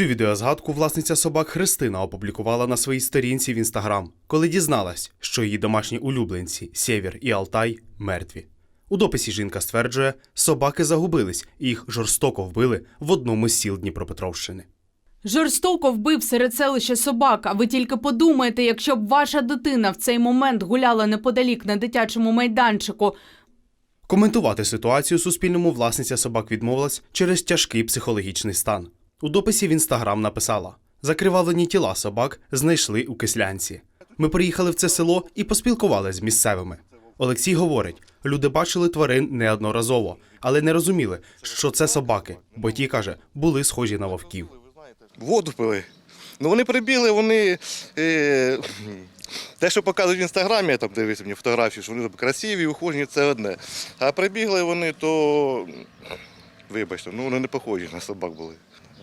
Цю відеозгадку власниця собак Христина опублікувала на своїй сторінці в інстаграм, коли дізналась, що її домашні улюбленці Сєвєр і Алтай мертві. У дописі жінка стверджує, собаки загубились і їх жорстоко вбили в одному з сіл Дніпропетровщини. Жорстоко вбив серед селища собак. А ви тільки подумайте, якщо б ваша дитина в цей момент гуляла неподалік на дитячому майданчику. Коментувати ситуацію Суспільному власниця собак відмовилась через тяжкий психологічний стан. У дописі в інстаграм написала: закривавлені тіла собак знайшли у кислянці. Ми приїхали в це село і поспілкувалися з місцевими. Олексій говорить: люди бачили тварин неодноразово, але не розуміли, що це собаки, бо ті каже, були схожі на вовків. Воду пили. Ну вони прибігли, вони. Е, те, що показують в інстаграмі, я там дивився мені фотографії, що вони красиві, ухожені, це одне. А прибігли вони, то. Вибачте, ну вони не похожі на собак були.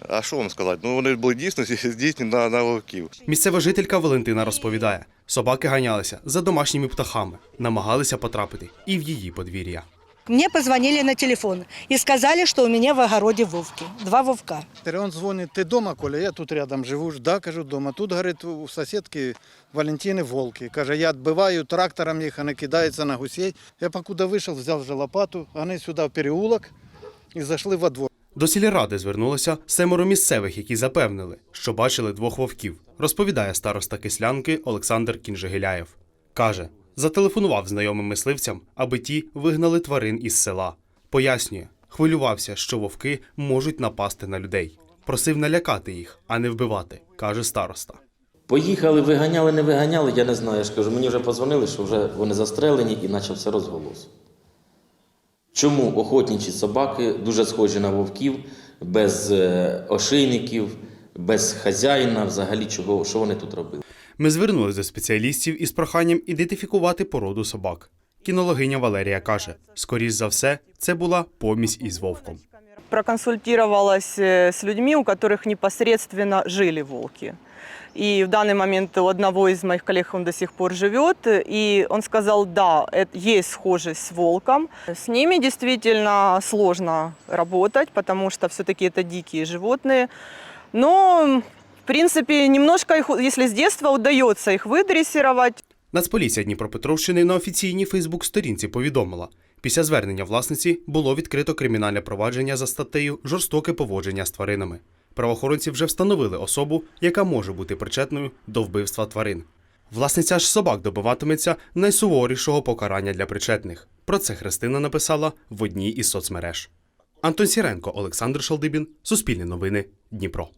А що вам сказати? Ну вони були дійсно здійснені на, на вовків. Місцева жителька Валентина розповідає: собаки ганялися за домашніми птахами, намагалися потрапити і в її подвір'я. Мне позвонили на телефон и сказали, что у меня в огороде вовки, два вовка. Он звонит, ты дома, Коля? Я тут рядом живу. Да, кажу, дома. Тут, говорит, у соседки Валентины волки. Каже, я отбиваю трактором їх, вони кидаються на гусей. Я покуда вийшов, взяв вже лопату, вони сюди в переулок і зайшли во двор. До сільради звернулося семеро місцевих, які запевнили, що бачили двох вовків, розповідає староста кислянки Олександр Кінжегіляєв. Каже, зателефонував знайомим мисливцям, аби ті вигнали тварин із села. Пояснює, хвилювався, що вовки можуть напасти на людей. Просив налякати їх, а не вбивати, каже староста. Поїхали, виганяли, не виганяли, я не знаю. Я ж кажу, мені вже подзвонили, що вже вони застрелені і почався розголос. Чому охотничі собаки дуже схожі на вовків, без е, ошейників, без хазяїна, взагалі чого, що вони тут робили? Ми звернулися до спеціалістів із проханням ідентифікувати породу собак. Кінологиня Валерія каже: скоріш за все, це була помість із вовком. проконсультировалась э, с людьми, у которых непосредственно жили волки. И в данный момент у одного из моих коллег он до сих пор живет, и он сказал, да, это есть схожесть с волком. С ними действительно сложно работать, потому что все-таки это дикие животные. Но, в принципе, немножко их, если с детства удается их выдрессировать, Нацполіція Дніпропетровщини на офіційній Фейсбук-сторінці повідомила, після звернення власниці було відкрито кримінальне провадження за статтею Жорстоке поводження з тваринами. Правоохоронці вже встановили особу, яка може бути причетною до вбивства тварин. Власниця ж собак добиватиметься найсуворішого покарання для причетних. Про це Христина написала в одній із соцмереж. Антон Сіренко, Олександр Шалдибін, Суспільне новини, Дніпро.